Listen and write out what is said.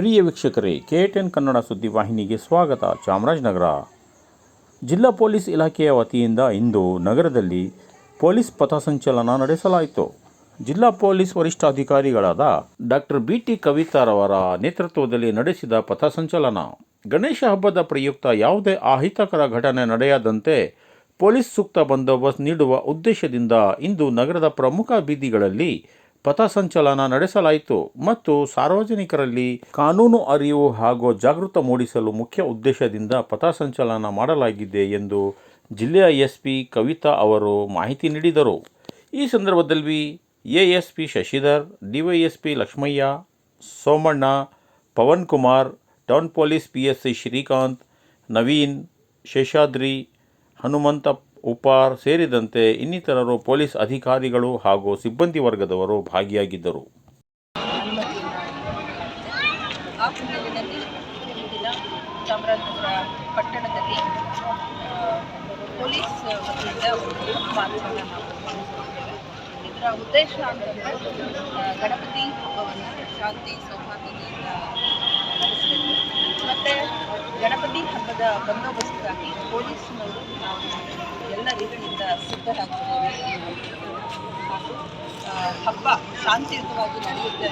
ಪ್ರಿಯ ವೀಕ್ಷಕರೇ, K ten Kannada ಸುದ್ದಿವಾಹಿನಿಗೆ ಸ್ವಾಗತ. ಚಾಮರಾಜನಗರ. ಜಿಲ್ಲಾ ಪೊಲೀಸ್ ಇಲಾಖೆಯ ವತಿಯಿಂದ ಇಂದು ನಗರದಲ್ಲಿ ಪೊಲೀಸ್ ಪಥಸಂಚಲನ ನಡೆಸಲಾಯಿತು. ಜಿಲ್ಲಾ ಪೊಲೀಸ್ ವರಿಷ್ಠಾಧಿಕಾರಿಗಳಾದ ಡಾಕ್ಟರ್ ಬಿ ಟಿ ಕವಿತಾರವರ ನೇತೃತ್ವದಲ್ಲಿ ನಡೆಸಿದ ಪಥಸಂಚಲನ ಗಣೇಶ ಹಬ್ಬದ ಪ್ರಯುಕ್ತ ಯಾವುದೇ ಅಹಿತಕರ ಘಟನೆ ನಡೆಯದಂತೆ ಪೊಲೀಸ್ ಸೂಕ್ತ ಬಂದೋಬಸ್ತ್ ನೀಡುವ ಉದ್ದೇಶದಿಂದ ಇಂದು ನಗರದ ಪ್ರಮುಖ ಬೀದಿಗಳಲ್ಲಿ ಪಥಸಂಚಲನ ನಡೆಸಲಾಯಿತು ಮತ್ತು ಸಾರ್ವಜನಿಕರಲ್ಲಿ ಕಾನೂನು ಅರಿವು ಹಾಗೂ ಜಾಗೃತ ಮೂಡಿಸಲು ಮುಖ್ಯ ಉದ್ದೇಶದಿಂದ ಪಥಸಂಚಲನ ಮಾಡಲಾಗಿದೆ ಎಂದು ಜಿಲ್ಲೆಯ ಎಸ್ಪಿ ಕವಿತಾ ಅವರು ಮಾಹಿತಿ ನೀಡಿದರು. ಈ ಸಂದರ್ಭದಲ್ಲಿ ASP Shashidhar, DYSP Lakshmayya, Somanna, Pavan Kumar, town police PSI Srikanth, Naveen, Sheshadri Hanumantha Uppar ಸೇರಿದಂತೆ ಇನ್ನಿತರರು ಪೊಲೀಸ್ ಅಧಿಕಾರಿಗಳು ಹಾಗೂ ಸಿಬ್ಬಂದಿ ವರ್ಗದವರು ಭಾಗಿಯಾಗಿದ್ದರು ಇದರ ಉದ್ದೇಶ ಗಣಪತಿ ಹಬ್ಬವನ್ನು ಶಾಂತಿ ಸೌಹಾರ್ದತೆಯಿಂದ ಮತ್ತು ಗಣಪತಿ ಹಬ್ಬದ ಬಂದೋಬಸ್ತಿಗಾಗಿ ಪೊಲೀಸ್ನವರು ನಾವು ಸಿದ್ಧರಾಗಿದ್ದೇವೆ ಹಾಗೂ ಹಬ್ಬ ಶಾಂತಿಯುತವಾಗಿ ನಡೆಯುತ್ತೆ.